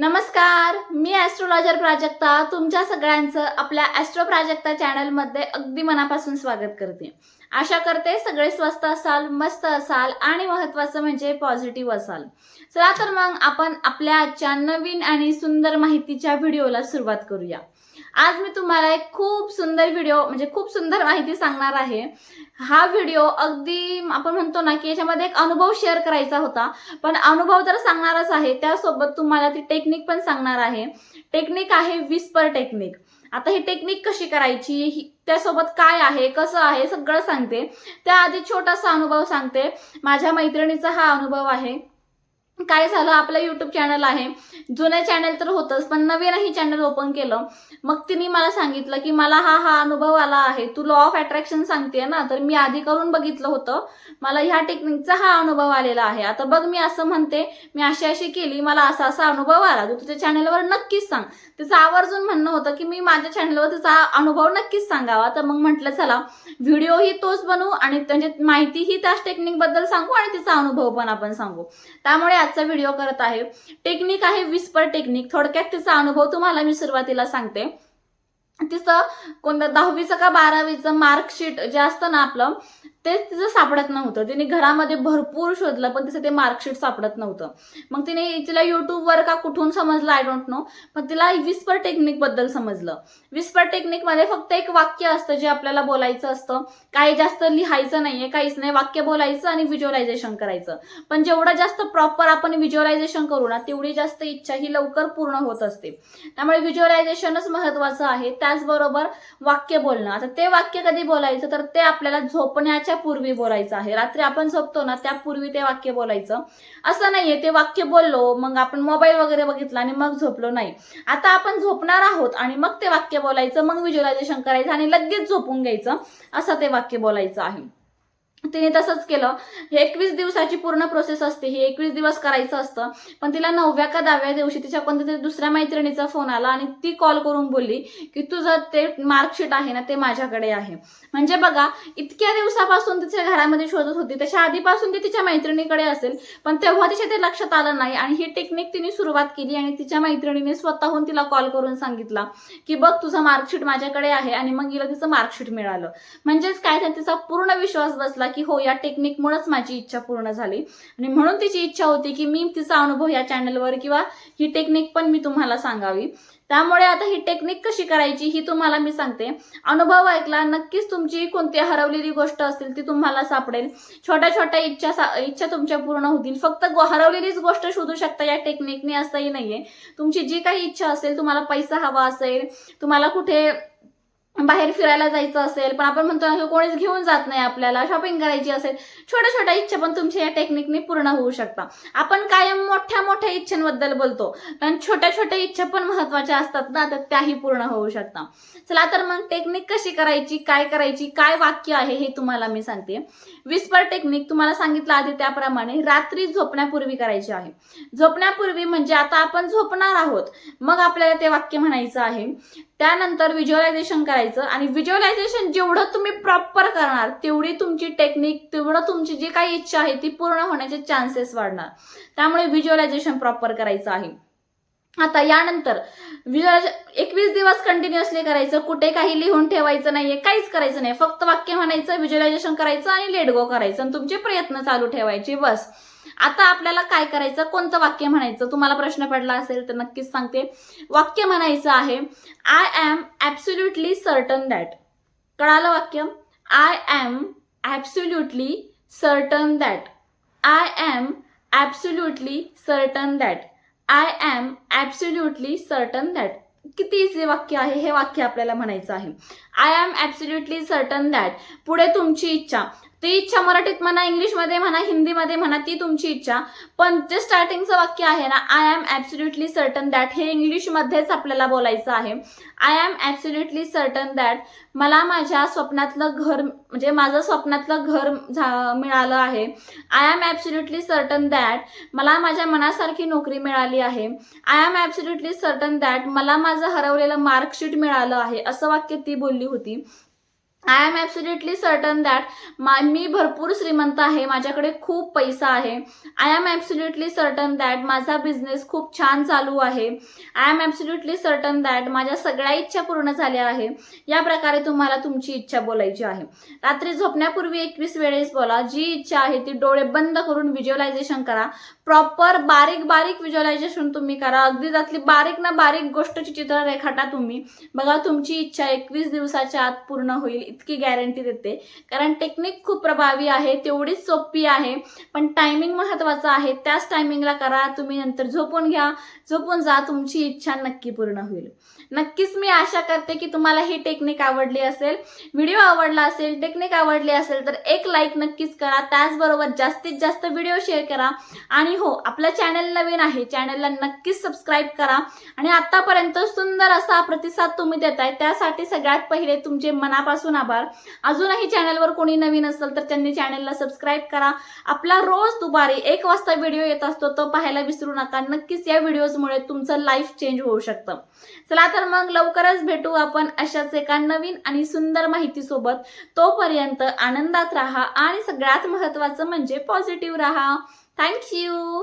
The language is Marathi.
नमस्कार मी ॲस्ट्रोलॉजर प्राजक्ता. तुमच्या सगळ्यांचं आपल्या ॲस्ट्रो प्राजक्ता चॅनलमध्ये अगदी मनापासून स्वागत करते. आशा करते सगळे स्वस्त असाल मस्त असाल आणि महत्त्वाचं म्हणजे पॉझिटिव्ह असाल. चला तर मग आपण आपल्या आजच्या नवीन आणि सुंदर माहितीच्या व्हिडिओला सुरुवात करूया. आज मी तुम्हाला एक खूप सुंदर व्हिडिओ म्हणजे खूप सुंदर माहिती सांगणार आहे. हा व्हिडिओ अगदी आपण म्हणतो ना की याच्यामध्ये एक अनुभव शेअर करायचा होता. पण अनुभव तर सांगणारच आहे. त्यासोबत तुम्हाला ती टेक्निक पण सांगणार आहे. टेक्निक आहे विस्पर टेक्निक आता ही टेक्निक कशी करायची? ही त्यासोबत काय आहे? कसं आहे? सगळं सांगते. त्याआधी छोटासा अनुभव सांगते. माझ्या मैत्रिणीचा हा अनुभव आहे. काय झालं? आपलं युट्यूब चॅनल आहे. जुनं चॅनल तर होतंच पण नवीनही चॅनल ओपन केलं. मग तिने मला सांगितलं की मला हा हा अनुभव आला आहे. तू लॉ ऑफ अट्रॅक्शन सांगते ना तर मी आधी करून बघितलं होतं. मला ह्या टेक्निकचा हा अनुभव आलेला आहे. आता बघ मी असं म्हणते मी अशी अशी केली मला असा असा अनुभव आला. तू तुझ्या चॅनलवर नक्कीच सांग. तिचं आवर्जून म्हणणं होतं की मी माझ्या चॅनलवर तिचा अनुभव नक्कीच सांगावा. तर मग म्हटलं चला व्हिडिओही तोच बनवू आणि म्हणजे माहितीही त्याच टेक्निकबद्दल सांगू आणि तिचा अनुभव पण आपण सांगू. त्यामुळे आजचा व्हिडिओ करत आहे. टेक्निक आहे विस्पर टेक्निक थोडक्यात तिचा अनुभव तुम्हाला मी सुरुवातीला सांगते. तिचं कोणतं दहावीचं का बारावीचं मार्कशीट जे असतं ना आपलं तेच तिचं सापडत नव्हतं. तिने घरामध्ये भरपूर शोधलं पण तिचं ते मार्कशीट सापडत नव्हतं. मग तिने तिला युट्यूबवर का कुठून समजलं आय डोंट नो पण तिला विस्पर टेक्निकबद्दल समजलं. विस्पर टेक्निकमध्ये फक्त एक वाक्य असतं जे आपल्याला बोलायचं असतं. काही जास्त लिहायचं नाहीये काहीच नाही. वाक्य बोलायचं आणि व्हिज्युअलायझेशन करायचं. पण जेवढं जास्त प्रॉपर आपण व्हिज्युअलायझेशन करू ना तेवढी जास्त इच्छा ही लवकर पूर्ण होत असते. त्यामुळे व्हिज्युअलायझेशनच महत्वाचं आहे. त्याचबरोबर वाक्य बोलणं. आता ते वाक्य कधी बोलायचं तर ते आपल्याला झोपण्याच्या पूर्वी बोलायचं आहे. रात्री आपण झोपतो ना त्यापूर्वी ते वाक्य बोलायचं. असं नाहीये ते वाक्य बोललो मग आपण मोबाईल वगैरे बघितला आणि मग झोपलो नाही. आता आपण झोपणार आहोत आणि मग ते वाक्य बोलायचं मग व्हिज्युअलायझेशन करायचं आणि लगेच झोपून घ्यायचं असं ते वाक्य बोलायचं आहे. तिने तसंच केलं. हे एकवीस दिवसाची पूर्ण प्रोसेस असते. हे एकवीस दिवस करायचं असतं. पण तिला नवव्या का दहाव्या दिवशी तिच्या कोणत्या तरी दुसऱ्या मैत्रिणीचा फोन आला आणि ती कॉल करून बोलली की तुझं ते मार्कशीट आहे ना ते माझ्याकडे आहे. म्हणजे बघा इतक्या दिवसापासून तिच्या घरामध्ये शोधत होती. त्याच्या आधीपासून ती तिच्या मैत्रिणीकडे असेल पण तेव्हा तिच्या ते लक्षात आलं नाही आणि ही टेक्निक तिने सुरुवात केली आणि तिच्या मैत्रिणीने स्वतःहून तिला कॉल करून सांगितला की बघ तुझं मार्कशीट माझ्याकडे आहे आणि मग हिला तिचं मार्कशीट मिळालं. म्हणजेच काय तर तिचा पूर्ण विश्वास बसला की हो या टेक्निकमुळेच माझी इच्छा पूर्ण झाली. आणि म्हणून तिची इच्छा होती की मी तिचा अनुभव या चॅनलवर किंवा ही टेक्निक पण मी तुम्हाला सांगावी. त्यामुळे आता ही टेक्निक कशी करायची ही तुम्हाला मी सांगते. अनुभव ऐकला नक्कीच तुमची कोणती हरवलेली गोष्ट असेल ती तुम्हाला सापडेल. छोट्या छोट्या इच्छा सा- इच्छा तुमच्या पूर्ण होतील. फक्त हरवलेलीच गोष्ट शोधू शकता या टेक्निकने असंही नाहीये. तुमची जी काही इच्छा असेल तुम्हाला पैसा हवा असेल तुम्हाला कुठे बाहेर फिरायला जायचं असेल पण आपण म्हणतो ना की कोणीच घेऊन जात नाही आपल्याला शॉपिंग करायची असेल छोट्या छोट्या इच्छा पण तुमच्या या टेक्निकने पूर्ण होऊ शकता आपण कायम मोठ्या मोठ्या इच्छांबद्दल बोलतो पण छोट्या छोट्या इच्छा पण महत्त्वाच्या असतात ना तर त्याही पूर्ण होऊ शकतात. चला तर मग टेक्निक कशी करायची काय करायची काय वाक्य आहे हे तुम्हाला मी सांगते. विस्पर टेक्निक तुम्हाला सांगितलं आधी त्याप्रमाणे रात्री झोपण्यापूर्वी करायची आहे. झोपण्यापूर्वी म्हणजे आता आपण झोपणार आहोत. मग आपल्याला ते वाक्य म्हणायचं आहे. त्यानंतर व्हिज्युअलायझेशन करायचं आणि व्हिज्युअलायझेशन जेवढं तुम्ही प्रॉपर करणार तेवढी तुमची टेक्निक तेवढं तुमची जी काही इच्छा आहे ती पूर्ण होण्याचे चान्सेस वाढणार. त्यामुळे व्हिज्युअलायझेशन प्रॉपर करायचं आहे. आता यानंतर एकवीस दिवस कंटिन्युअसली करायचं कुठे काही लिहून ठेवायचं नाहीये काहीच करायचं नाही. फक्त वाक्य म्हणायचं व्हिज्युअलायझेशन करायचं आणि लेट गो करायचं आणि तुमचे प्रयत्न चालू ठेवायचे बस. आता आपल्याला काय करायचं? कोणतं वाक्य म्हणायचं? तुम्हाला प्रश्न पडला असेल तर नक्कीच सांगते. वाक्य म्हणायचं आहे I am absolutely certain that कळालं वाक्य? I am absolutely certain that I am absolutely certain that I am absolutely certain that किती जे वाक्य आहे हे वाक्य आपल्याला म्हणायचं आहे. I am absolutely certain that पुढे तुमची इच्छा. ती इच्छा मराठीत म्हणा इंग्लिशमध्ये म्हणा हिंदीमध्ये म्हणा ती तुमची इच्छा. पण जे स्टार्टिंगचं वाक्य आहे ना I am absolutely certain that हे इंग्लिशमध्येच आपल्याला बोलायचं आहे. I am absolutely certain that मला माझ्या स्वप्नातलं घर म्हणजे माझं स्वप्नातलं घर झा मिळालं आहे. I am absolutely certain that मला माझ्या मनासारखी नोकरी मिळाली आहे. I am absolutely certain that मला माझं हरवलेलं मार्कशीट मिळालं आहे असं वाक्य ती बोलली होती. I am absolutely certain that मा मी भरपूर श्रीमंत आहे माझ्याकडे खूप पैसा आहे. I am absolutely certain that माझा बिझनेस खूप छान चालू आहे. I am absolutely certain that माझ्या सगळ्या इच्छा पूर्ण झाल्या आहे. या प्रकारे तुम्हाला तुमची इच्छा बोलायची आहे. रात्री झोपण्यापूर्वी एकवीस वेळेस बोला. जी इच्छा आहे ती डोळे बंद करून व्हिज्युअलायझेशन करा. प्रॉपर बारीक बारीक व्हिज्युअलायझेशन तुम्ही करा. अगदी त्यातली बारीक ना बारीक गोष्टची चित्र रेखाटा तुम्ही. बघा तुमची इच्छा एकवीस दिवसाच्या आत पूर्ण होईल. इतकी गॅरंटी देते. कारण टेक्निक खूप प्रभावी आहे तेवढीच सोपी आहे. पण टायमिंग महत्वाचं आहे. त्याच टायमिंगला करा तुम्ही नंतर झोपून घ्या. झोपून जा तुमची इच्छा नक्की पूर्ण होईल. नक्कीच मी आशा करते की तुम्हाला ही टेक्निक आवडली असेल. व्हिडिओ आवडला असेल टेक्निक आवडली असेल तर एक लाईक नक्कीच करा. त्याचबरोबर जास्तीत जास्त व्हिडिओ शेअर करा. आणि हो आपला चॅनल नवीन आहे चॅनलला नक्कीच सबस्क्राईब करा. आणि आतापर्यंत सुंदर असा प्रतिसाद तुम्ही देताय त्यासाठी सगळ्यात पहिले तुमचे मनापासून आभार अजूनही चॅनलवर कोणी नवीन असेल तर त्यांनी चॅनलला सबस्क्राईब करा. आपला रोज दुपारी एक वाजता व्हिडिओ येत असतो तो पाहायला विसरू नका. नक्कीच या व्हिडिओजमुळे तुमचं लाईफ चेंज होऊ शकतं. चला तर मग लवकरच भेटू आपण अशाच एका नवीन आणि सुंदर माहितीसोबत. तोपर्यंत आनंदात राहा आणि सगळ्यात महत्त्वाचं म्हणजे पॉझिटिव्ह राहा. थँक्यू